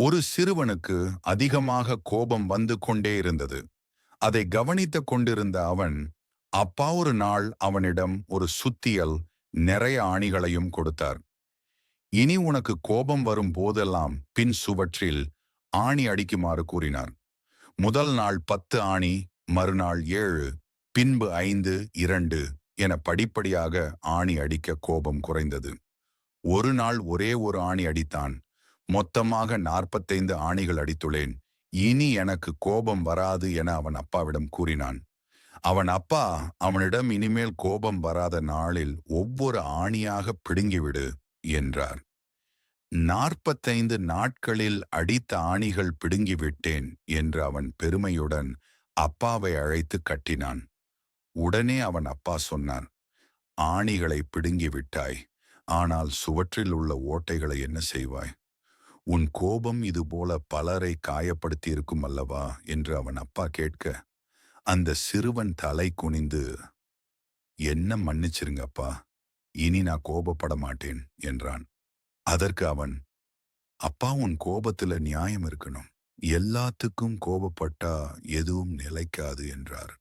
ஒரு சிறுவனுக்கு அதிகமாக கோபம் வந்து கொண்டே இருந்தது. அதை கவனித்துக் கொண்டிருந்த அவன் அப்பா ஒரு நாள் அவனிடம் ஒரு சுத்தியல் நிறைய ஆணிகளையும் கொடுத்தார். இனி உனக்கு கோபம் வரும் போதெல்லாம் பின் சுவற்றில் ஆணி அடிக்குமாறு கூறினார். முதல் நாள் பத்து ஆணி மறுநாள் ஏழு பின்பு ஐந்து இரண்டு என படிப்படியாக ஆணி அடிக்க கோபம் குறைந்தது. ஒரு நாள் ஒரே ஒரு ஆணி அடித்தான். மொத்தமாக நாற்பத்தைந்து ஆணிகள் அடித்துள்ளேன். இனி எனக்கு கோபம் வராது என அவன் அப்பாவிடம் கூறினான். அவன் அப்பா அவனிடம் இனிமேல் கோபம் வராத நாளில் ஒவ்வொரு ஆணியாக பிடுங்கிவிடு என்றார். நாற்பத்தைந்து நாட்களில் அடித்த ஆணிகள் பிடுங்கிவிட்டேன் என்று அவன் பெருமையுடன் அப்பாவை அழைத்து கட்டினான். உடனே அவன் அப்பா சொன்னான் ஆணிகளை பிடுங்கி விட்டாய் ஆனால் சுவற்றில் உள்ள ஓட்டைகளை என்ன செய்வாய்? உன் கோபம் இதுபோல பலரை காயப்படுத்தி இருக்கும் அல்லவா? என்று அவன் அப்பா கேட்க அந்த சிறுவன் தலை குனிந்து என்ன மன்னிச்சிருங்க அப்பா இனி நான் கோபப்பட மாட்டேன் என்றான். அதற்கு அவன் அப்பா உன் கோபத்துல நியாயம் இருக்கணும். எல்லாத்துக்கும் கோபப்பட்டா எதுவும் நிலைக்காது என்றார்.